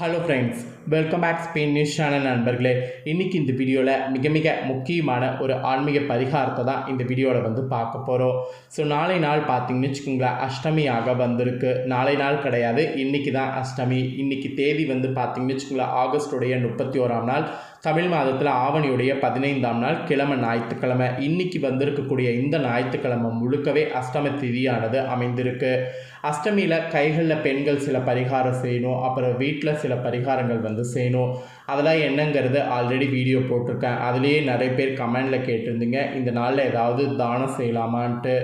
Hello friends welcome back Spain news channel நண்பர்களே. இன்றைக்கி இந்த வீடியோவில் மிக மிக முக்கியமான ஒரு ஆன்மீக பரிகாரத்தை தான் இந்த வீடியோவில் வந்து பார்க்க போகிறோம் ஸோ நாளை நாள் பார்த்தீங்கன்னு வச்சுக்கோங்களேன் அஷ்டமியாக வந்திருக்கு. நாளை நாள் கிடையாது இன்றைக்கி தான் அஷ்டமி. இன்றைக்கி தேதி வந்து பார்த்தீங்கன்னு வச்சுக்கோங்களேன் ஆகஸ்டுடைய முப்பத்தி ஓராம் நாள் தமிழ் மாதத்தில் ஆவணியுடைய பதினைந்தாம் நாள் கிழமை ஞாயிற்றுக்கிழமை. இன்னைக்கு வந்திருக்கக்கூடிய இந்த ஞாயிற்றுக்கிழமை முழுக்கவே அஷ்டம திதியானது அமைந்திருக்கு. அஷ்டமியில் கைகளில் பெண்கள் சில பரிகாரம் செய்யணும் அப்புறம் வீட்டில் சில பரிகாரங்கள் வந்து செய்யணும். அதெல்லாம் என்னங்கிறது ஆல்ரெடி வீடியோ போட்டிருக்கேன். அதுலேயே நிறைய பேர் கமெண்டில் கேட்டிருந்தீங்க. இந்த நாளில் ஏதாவது தானம் செய்யலாமான்ட்டு.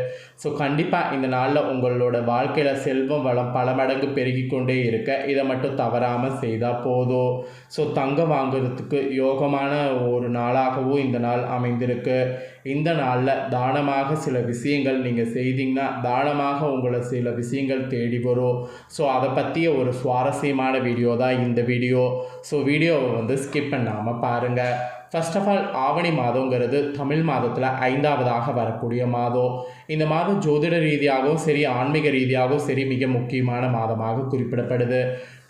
ஸோ கண்டிப்பாக இந்த நாளில் உங்களோட வாழ்க்கையில் செல்வம் வளம் பல மடங்கு பெருகி கொண்டே இருக்க. இதை மட்டும் தவறாமல் செய்தால் போதும். ஸோ தங்கம் வாங்குறதுக்கு யோகமான ஒரு நாளாகவும் இந்த நாள் அமைந்திருக்கு. இந்த நாளில் தானமாக சில விஷயங்கள் நீங்கள் செய்தீங்கன்னா தானமாக உங்களை சில விஷயங்கள் தேடி வரும். ஸோ அதை பற்றிய ஒரு சுவாரஸ்யமான வீடியோ தான் இந்த வீடியோ ஸோ வீடியோவை வந்து ஸ்கிப் பண்ணாமல் பாருங்கள் ஃபர்ஸ்ட் ஆஃப் ஆல் ஆவணி மாதங்கிறது தமிழ் மாதத்தில் ஐந்தாவதாக வரக்கூடிய மாதம். இந்த மாதம் ஜோதிட ரீதியாகவும் சரி ஆன்மீக ரீதியாகவும் சரி மிக முக்கியமான மாதமாக குறிப்பிடப்படுது.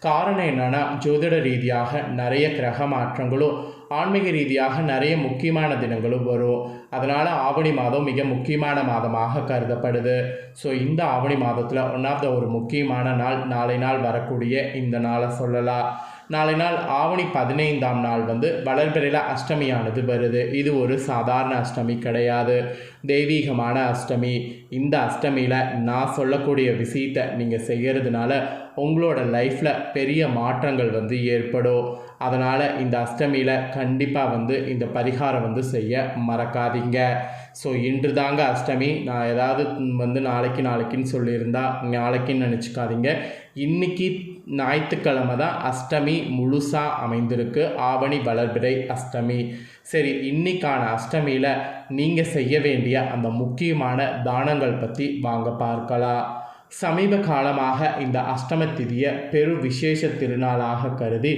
காரணம் என்னென்னா ஜோதிட ரீதியாக நிறைய கிரக மாற்றங்களும் ஆன்மீக ரீதியாக நிறைய முக்கியமான தினங்களும் வரும். அதனால் ஆவணி மாதம் மிக முக்கியமான மாதமாக கருதப்படுது. ஸோ இந்த ஆவணி மாதத்தில் ஒன் ஆஃப் த ஒரு முக்கியமான நாள் நாளை நாள் வரக்கூடிய இந்த நாளை சொல்லலாம். நாளை நாள் ஆவணி பதினைந்தாம் நாள் வந்து வளர்பிறையில் அஷ்டமியானது வருது. இது ஒரு சாதாரண அஷ்டமி கிடையாது. தெய்வீகமான அஷ்டமி. இந்த அஷ்டமியில் நான் சொல்லக்கூடிய விஷயத்தை நீங்கள் செய்கிறதுனால உங்களோட லைஃப்பில் பெரிய மாற்றங்கள் வந்து ஏற்படும். அதனால் இந்த அஷ்டமியில் கண்டிப்பாக வந்து இந்த பரிகாரம் வந்து செய்ய மறக்காதீங்க. ஸோ இன்று தாங்க அஷ்டமி. நான் ஏதாவது வந்து நாளைக்கு நாளைக்குன்னு சொல்லியிருந்தா நாளைக்குன்னு நினச்சிக்காதீங்க. இன்னைக்கு ஞாயிற்றுக்கிழமை தான் அஷ்டமி முழுசாக அமைந்திருக்கு. ஆவணி வளர்பிறை அஷ்டமி. சரி இன்னைக்கான அஷ்டமியில் நீங்கள் செய்ய வேண்டிய அந்த முக்கியமான தானங்கள் பற்றி வாங்க பார்க்கலாம். சமீப காலமாக இந்த அஷ்டம திதியை பெரு விசேஷ திருநாளாக கருதி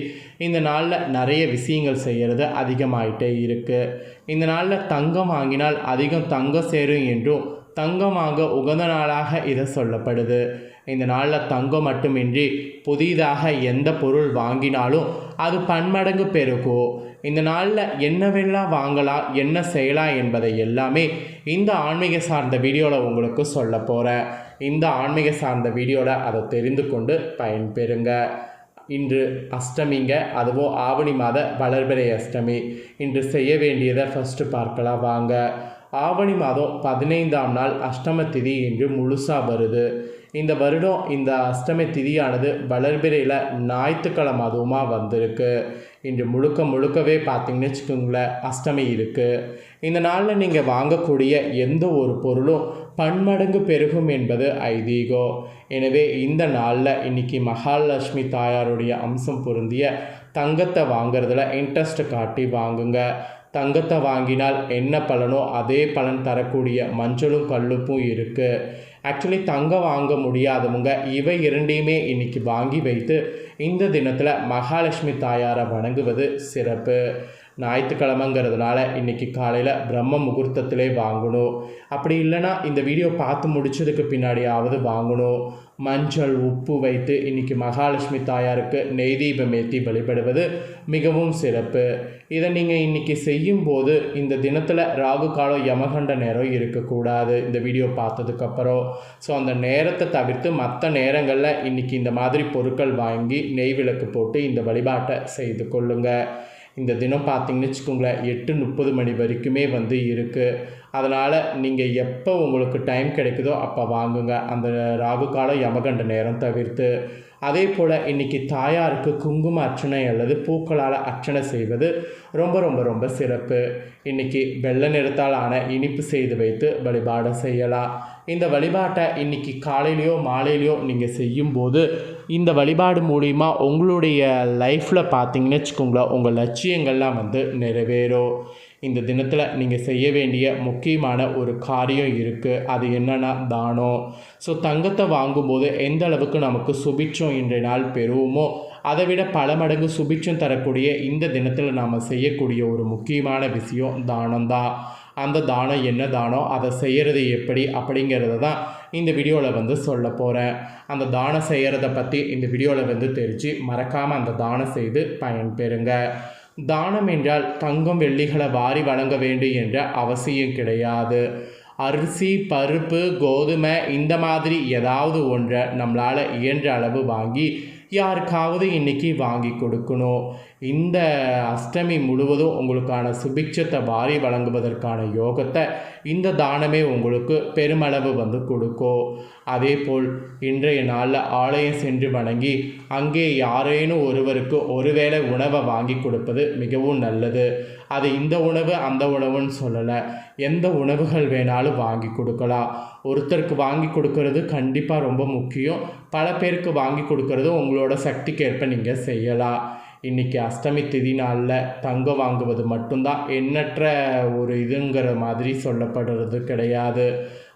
இந்த நாளில் நிறைய விஷயங்கள் செய்கிறது அதிகமாயிட்டே இருக்குது இந்த நாளில் தங்கம் வாங்கினால் அதிகம் தங்கம் சேரும் என்றும் தங்கம் வாங்க உகந்த நாளாக இதை சொல்லப்படுது. இந்த நாளில் தங்கம் மட்டுமின்றி புதிதாக எந்த பொருள் வாங்கினாலும் அது பன்மடங்கு பெருகும் இந்த நாளில் என்னவெல்லாம் வாங்கலாம் என்ன செய்யலாம் என்பதை எல்லாமே இந்த ஆன்மீக சார்ந்த வீடியோவில் உங்களுக்கு சொல்ல போகிறேன் இந்த ஆன்மீக சார்ந்த வீடியோவில் அதை தெரிந்து கொண்டு பயன்பெறுங்க. இன்று அஷ்டமிங்க அதுவும் ஆவணி மாத வளர்பிறை அஷ்டமி. இன்று செய்ய வேண்டியதை ஃபஸ்ட்டு பார்க்கலாம் வாங்க. ஆவணி மாதம் பதினைந்தாம் நாள் அஷ்டம திதி என்று முழுசாக வருது. இந்த வருடம் இந்த அஷ்டமி திதியானது வளர்பிறையில் ஞாயிற்றுக்கிழமை அதுவுமாக வந்திருக்கு. இன்று முழுக்க முழுக்கவே பார்த்தீங்கன்னு வச்சுக்கோங்களேன் அஷ்டமி இருக்குது இந்த நாளில் நீங்கள் வாங்கக்கூடிய எந்த ஒரு பொருளும் பன்மடங்கு பெருகும் என்பது ஐதீகம். எனவே இந்த நாளில் இன்னைக்கு மகாலட்சுமி தாயாருடைய அம்சம் பொருந்திய தங்கத்தை வாங்குறதுல இன்ட்ரெஸ்ட் காட்டி வாங்குங்க. தங்கத்தை வாங்கினால் என்ன பலனோ அதே பலன் தரக்கூடிய மஞ்சளும் கல்லுப்பும் இருக்குது ஆக்சுவலி தங்கம் வாங்க முடியாதவங்க இவை இரண்டையுமே இன்னைக்கு வாங்கி வைத்து இந்த தினத்தில் மகாலட்சுமி தாயாரை வணங்குவது சிறப்பு. ஞாயிற்றுக்கிழமைங்கிறதுனால இன்றைக்கி காலையில் பிரம்ம முகூர்த்தத்திலே வாங்கணும். அப்படி இல்லைன்னா இந்த வீடியோ பார்த்து முடிச்சதுக்கு பின்னாடியாவது வாங்கணும். மஞ்சள் உப்பு வைத்து இன்றைக்கி மகாலட்சுமி தாயாருக்கு நெய் தீபம் ஏற்றி வழிபடுவது மிகவும் சிறப்பு. இதை நீங்கள் இன்றைக்கி செய்யும்போது இந்த தினத்தில் ராகு காலம் யமகண்ட நேரம் இருக்கக்கூடாது. இந்த வீடியோ பார்த்ததுக்கப்புறம் ஸோ அந்த நேரத்தை தவிர்த்து மற்ற நேரங்களில் இன்றைக்கி இந்த மாதிரி பொருட்கள் வாங்கி நெய் விளக்கு போட்டு இந்த வழிபாட்டை செய்து கொள்ளுங்கள் இந்த தினம் பார்த்தீங்கன்னு வச்சுக்கோங்களேன் எட்டு முப்பது மணி வரைக்குமே வந்து இருக்குது அதனால் நீங்கள் எப்போ உங்களுக்கு டைம் கிடைக்குதோ அப்போ வாங்குங்க. அந்த ராகு காலம் யமகண்ட நேரம் தவிர்த்து. அதே போல் இன்றைக்கி தாயாருக்கு குங்கும அர்ச்சனை அல்லது பூக்களால் அர்ச்சனை செய்வது ரொம்ப ரொம்ப ரொம்ப சிறப்பு. இன்றைக்கி வெள்ளை நிறத்தால் ஆன இனிப்பு செய்து வைத்து வழிபாடு செய்யலாம். இந்த வழிபாட்டை இன்றைக்கி காலையிலையோ மாலையிலையோ நீங்கள் செய்யும்போது இந்த வழிபாடு மூலிமா உங்களுடைய லைஃப்பில் பார்த்தீங்கன்னு வச்சுக்கோங்களேன் உங்கள் லட்சியங்கள்லாம் வந்து நிறைவேறும். இந்த தினத்தில் நீங்கள் செய்ய வேண்டிய முக்கியமான ஒரு காரியம் இருக்குது அது என்னென்னா தானம். ஸோ தங்கத்தை வாங்கும்போது எந்த அளவுக்கு நமக்கு சுபிச்சம் இன்றைய நாள் பெறுவோமோ அதை விட பல மடங்கு சுபிச்சம் தரக்கூடிய இந்த தினத்தில் நாம் செய்யக்கூடிய ஒரு முக்கியமான விஷயம் தானம் தான் அந்த தானம் என்ன தானம் அதை செய்கிறது எப்படி அப்படிங்கிறத தான் இந்த வீடியோவில் வந்து சொல்ல போகிறேன் அந்த தானம் செய்கிறத பற்றி இந்த வீடியோவில் வந்து தெரிஞ்சு மறக்காமல் அந்த தானம் செய்து பயன்பெறுங்க. தானம் என்றால் தங்கம் வெள்ளிகளை வாரி வழங்க வேண்டும் என்ற அவசியம் கிடையாது. அரிசி பருப்பு கோதுமை இந்த மாதிரி ஏதாவது ஒன்றை நம்மளால் இயன்ற அளவு வாங்கி யாருக்காவது இன்றைக்கி வாங்கி கொடுக்கணும். இந்த அஷ்டமி முழுவதும் உங்களுக்கான சுபிக்ஷத்தை வாரி வழங்குவதற்கான யோகத்தை இந்த தானமே உங்களுக்கு பெருமளவு வந்து கொடுக்கும். அதே போல் இன்றைய நாளில் ஆலயம் சென்று வணங்கி அங்கே யாரேனும் ஒருவருக்கு ஒருவேளை உணவை வாங்கி கொடுப்பது மிகவும் நல்லது. அது இந்த உணவு அந்த உணவுன்னு சொல்லலை. எந்த உணவுகள் வேணாலும் வாங்கி கொடுக்கலாம். ஒருத்தருக்கு வாங்கி கொடுக்கறது கண்டிப்பாக ரொம்ப முக்கியம். பல பேருக்கு வாங்கி கொடுக்கறது உங்களோட சக்திக்கேற்ப நீங்கள் செய்யலாம். இன்றைக்கி அஷ்டமி திதி நாளில் தங்கம் வாங்குவது மட்டும்தான் எண்ணற்ற ஒரு இதுங்கிற மாதிரி சொல்லப்படுறது கிடையாது.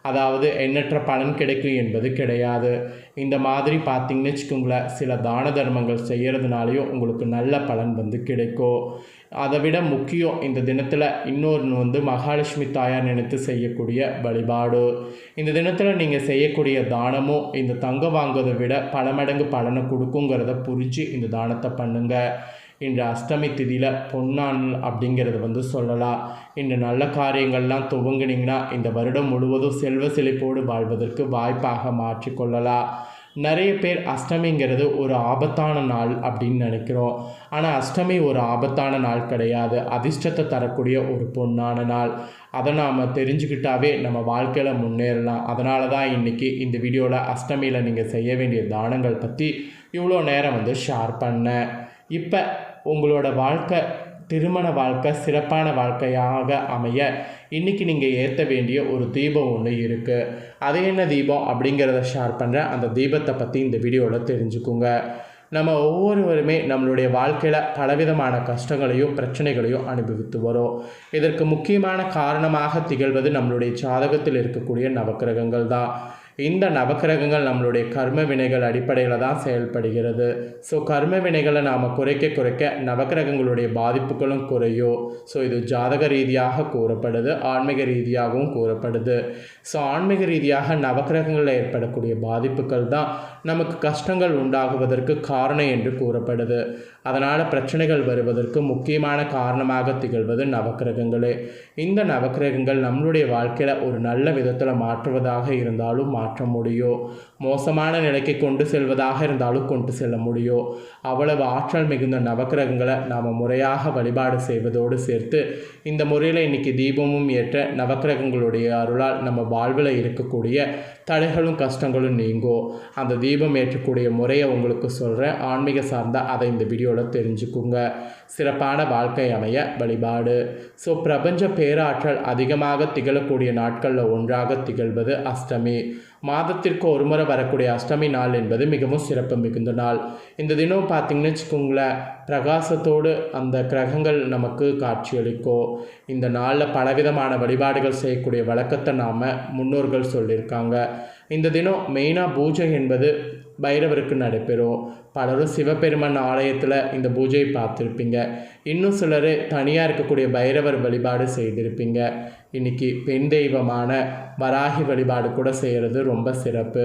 அதாவது எண்ணற்ற பலன் கிடைக்கும் என்பது கிடையாது. இந்த மாதிரி பார்த்தீங்கன்னு வச்சுக்கோங்களேன் சில தான தர்மங்கள் செய்கிறதுனாலையும் உங்களுக்கு நல்ல பலன் வந்து கிடைக்கும். அதை விட முக்கியம் இந்த தினத்தில் இன்னொன்று வந்து மகாலட்சுமி தாயார் நினைத்து செய்யக்கூடிய வழிபாடு. இந்த தினத்தில் நீங்கள் செய்யக்கூடிய தானமும் இந்த தங்கம் வாங்குவதை விட பல மடங்கு பலனை கொடுக்குங்கிறத புரிஞ்சு இந்த தானத்தை பண்ணுங்கள் இன்று அஷ்டமி திதியில் பொன்னான் அப்படிங்கிறது வந்து சொல்லலாம் இன்று நல்ல காரியங்கள்லாம் துவங்கினீங்கன்னா இந்த வருடம் முழுவதும் செல்வ செழிப்போடு வாழ்வதற்கு வாய்ப்பாக மாற்றிக்கொள்ளலாம் நிறைய பேர் அஷ்டமிங்கிறது ஒரு ஆபத்தான நாள் அப்படின்னு நினைக்கிறோம். ஆனால் அஷ்டமி ஒரு ஆபத்தான நாள் கிடையாது. அதிர்ஷ்டத்தை தரக்கூடிய ஒரு பொன்னான நாள். அதை நாம் தெரிஞ்சுக்கிட்டாவே நம்ம வாழ்க்கையில் முன்னேறலாம். அதனால தான் இன்றைக்கி இந்த வீடியோவில் அஷ்டமியில் நீங்கள் செய்ய வேண்டிய தானங்கள் பற்றி இவ்வளோ நேரம் வந்து ஷேர் பண்ணேன். இப்போ உங்களோட வாழ்க்கை திருமண வாழ்க்கை சிறப்பான வாழ்க்கையாக அமைய இன்றைக்கி நீங்கள் ஏற்ற வேண்டிய ஒரு தீபம் ஒன்று இருக்குது அது என்ன தீபம்? அப்படிங்கிறத ஷேர் பண்ணுறேன் அந்த தீபத்தை பற்றி இந்த வீடியோவில் தெரிஞ்சுக்குங்க. நம்ம ஒவ்வொருவருமே நம்மளுடைய வாழ்க்கையில் பலவிதமான கஷ்டங்களையும் பிரச்சனைகளையும் அனுபவித்து வரோம். இதற்கு முக்கியமான காரணமாக திகழ்வது நம்மளுடைய ஜாதகத்தில் இருக்கக்கூடிய நவக்கிரகங்கள் தான் இந்த நவக்கிரகங்கள் நம்மளுடைய கர்ம வினைகள் அடிப்படையில் தான் செயல்படுகிறது. ஸோ கர்ம வினைகளை நாம் குறைக்க குறைக்க நவக்கிரகங்களுடைய பாதிப்புகளும் குறையும். ஸோ இது ஜாதக ரீதியாக கூறப்படுது ஆன்மீக ரீதியாகவும் கூறப்படுது. ஸோ ஆன்மீக ரீதியாக நவக்கிரகங்களில் ஏற்படக்கூடிய பாதிப்புகள் தான் நமக்கு கஷ்டங்கள் உண்டாகுவதற்கு காரணம் என்று கூறப்படுது. அதனால் பிரச்சனைகள் வருவதற்கு முக்கியமான காரணமாக திகழ்வது நவக்கிரகங்களே. இந்த நவக்கிரகங்கள் நம்மளுடைய வாழ்க்கையில் ஒரு நல்ல விதத்தில் மாற்றுவதாக இருந்தாலும் மாற்ற முடியும் மோசமான நிலைக்கு கொண்டு செல்வதாக இருந்தாலும் கொண்டு செல்ல முடியும் அவ்வளவு ஆற்றல் மிகுந்த நவக்கிரகங்களை நாம் முறையாக வழிபாடு செய்வதோடு சேர்த்து இந்த முறையில் இன்றைக்கி தீபமும் ஏற்ற நவக்கிரகங்களுடைய அருளால் நம்ம வாழ்வில் இருக்கக்கூடிய தடைகளும் கஷ்டங்களும் நீங்கும் அந்த தீபம் ஏற்றக்கூடிய முறையை உங்களுக்கு சொல்கிறேன் ஆன்மீக சார்ந்த அதை இந்த வீடியோவில் தெரிஞ்சுக்குங்க. சிறப்பான வாழ்க்கை அமைய வழிபாடு. ஸோ பிரபஞ்ச பேராற்றல் அதிகமாக திகழக்கூடிய நாட்களில் ஒன்றாக திகழ்வது அஷ்டமி. மாதத்திற்கு ஒரு முறை வரக்கூடிய அஷ்டமி நாள் என்பது மிகவும் சிறப்பு மிகுந்த நாள். இந்த தினம் பார்த்திங்கன்னு வச்சுக்கோங்களேன் பிரகாசத்தோடு அந்த கிரகங்கள் நமக்கு காட்சியளிக்கும் இந்த நாளில் பலவிதமான வழிபாடுகள் செய்யக்கூடிய வழக்கத்தை நாம் முன்னோர்கள் சொல்லியிருக்காங்க. இந்த தினம் மெயினாக பூஜை என்பது பைரவருக்கு நடைபெறும் பலரும் சிவபெருமான் ஆலயத்தில் இந்த பூஜையை பார்த்துருப்பீங்க. இன்னும் சிலர் தனியாக இருக்கக்கூடிய பைரவர் வழிபாடு செய்திருப்பீங்க. இன்றைக்கி பெண் தெய்வமான வராகி வழிபாடு கூட செய்கிறது ரொம்ப சிறப்பு.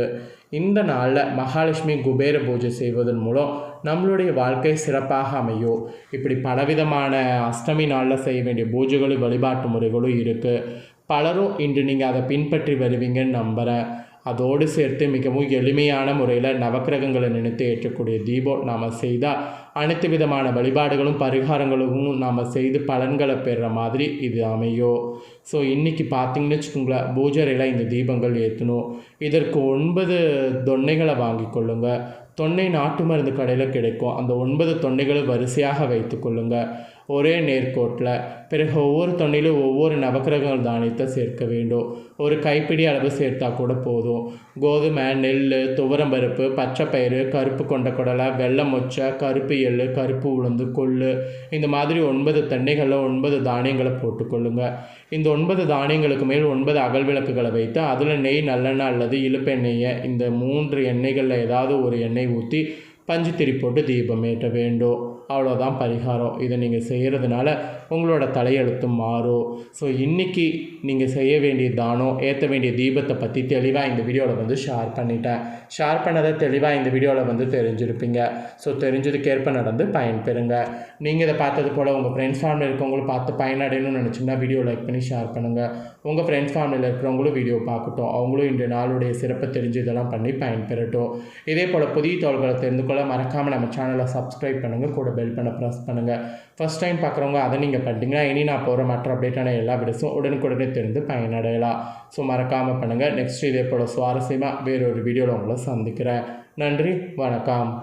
இந்த நாளில் மகாலட்சுமி குபேர பூஜை செய்வதன் மூலம் நம்மளுடைய வாழ்க்கை சிறப்பாக அமையும் இப்படி பலவிதமான அஷ்டமி நாளில் செய்ய வேண்டிய பூஜைகளும் வழிபாட்டு முறைகளும் இருக்குது பலரும் இன்று நீங்கள் அதை பின்பற்றி வருவீங்கன்னு நம்புகிறேன் அதோடு சேர்த்து மிகவும் எளிமையான முறையில் நவக்கிரகங்களை நினைத்து ஏற்றக்கூடிய தீபம் நாம் செய்தால் அனைத்து விதமான வழிபாடுகளும் பரிகாரங்களும் நாம் செய்து பலன்களை பெறுற மாதிரி இது அமையும் ஸோ இன்றைக்கி பார்த்தீங்கன்னு வச்சுக்கோங்களேன் பூஜரையில் இந்த தீபங்கள் ஏற்றணும் இதற்கு ஒன்பது தொன்னைகளை வாங்கி கொள்ளுங்கள் தொன்னை நாட்டு மருந்து கடையில் கிடைக்கும். அந்த ஒன்பது தொன்னைகளை வரிசையாக வைத்து கொள்ளுங்கள் ஒரே நேர்கோட்டில் பிறகு ஒவ்வொரு தொண்டையிலும் ஒவ்வொரு நவக்கிரகங்கள் தானியத்தை சேர்க்க வேண்டும். ஒரு கைப்பிடி அளவு சேர்த்தா கூட போதும். கோதுமை நெல் துவரம்பருப்பு பச்சைப்பயிறு கருப்பு கொண்ட குடலை வெள்ளை மொச்சை கருப்பு எள்ளு கருப்பு உளுந்து கொள்ளு. இந்த மாதிரி ஒன்பது தென்னைகளில் ஒன்பது தானியங்களை போட்டுக்கொள்ளுங்க. இந்த ஒன்பது தானியங்களுக்கு மேல் ஒன்பது அகல் விளக்குகளை வைத்து அதில் நெய் நல்லெண்ணெய் அல்லது இழுப்பெண்ணெயை இந்த மூன்று எண்ணெய்களில் ஏதாவது ஒரு எண்ணெய் ஊற்றி பஞ்சு திரி போட்டு தீபம் ஏற்ற வேண்டும். அவ்வளோதான் பரிகாரம். இதை நீங்கள் செய்கிறதுனால உங்களோட தலையெழுத்தும் மாறும். ஸோ இன்றைக்கி நீங்கள் செய்ய வேண்டிய தானம் ஏற்ற வேண்டிய தீபத்தை பற்றி தெளிவாக இந்த வீடியோவில் வந்து ஷேர் பண்ணிட்டேன். ஷேர் பண்ணதை தெளிவாக இந்த வீடியோவில் வந்து தெரிஞ்சிருப்பீங்க. ஸோ தெரிஞ்சதுக்கேற்ப நடந்து பயன்பெறுங்க. நீங்கள் இதை பார்த்தது போல் உங்கள் ஃப்ரெண்ட்ஸ் ஃபேமிலி இருக்கவங்களும் பார்த்து பயனடையணும்னு நினச்சிங்கன்னா வீடியோ லைக் பண்ணி ஷேர் பண்ணுங்கள் உங்கள் ஃப்ரெண்ட்ஸ் ஃபேமிலியில் இருக்கிறவங்களும் வீடியோ பார்க்கட்டும். அவங்களும் இன்றைய நாளுடைய சிறப்பை தெரிஞ்சு இதெல்லாம் பண்ணி பயன்பெறட்டும். இதே போல் புதிய தோள்களை தெரிந்து கொள்ள மறக்காமல் நம்ம சேனலை சப்ஸ்கிரைப் பண்ணுங்கள் கூட பெல் பண்ண ப்ரெஸ் பண்ணுங்கள் ஃபஸ்ட் டைம் பார்க்குறவங்க அதை நீங்கள் பண்ணிட்டீங்கன்னா இனி நான் போகிற மற்ற அப்டேட்டான எல்லா வீடியோஸும் உடனுக்குடனே தெரிந்து பயனடையலாம். ஸோ மறக்காமல் பண்ணுங்கள் நெக்ஸ்ட் இதே போல் சுவாரஸ்யமாக வேறொரு வீடியோவில் உங்களை சந்திக்கிறேன். நன்றி வணக்கம்.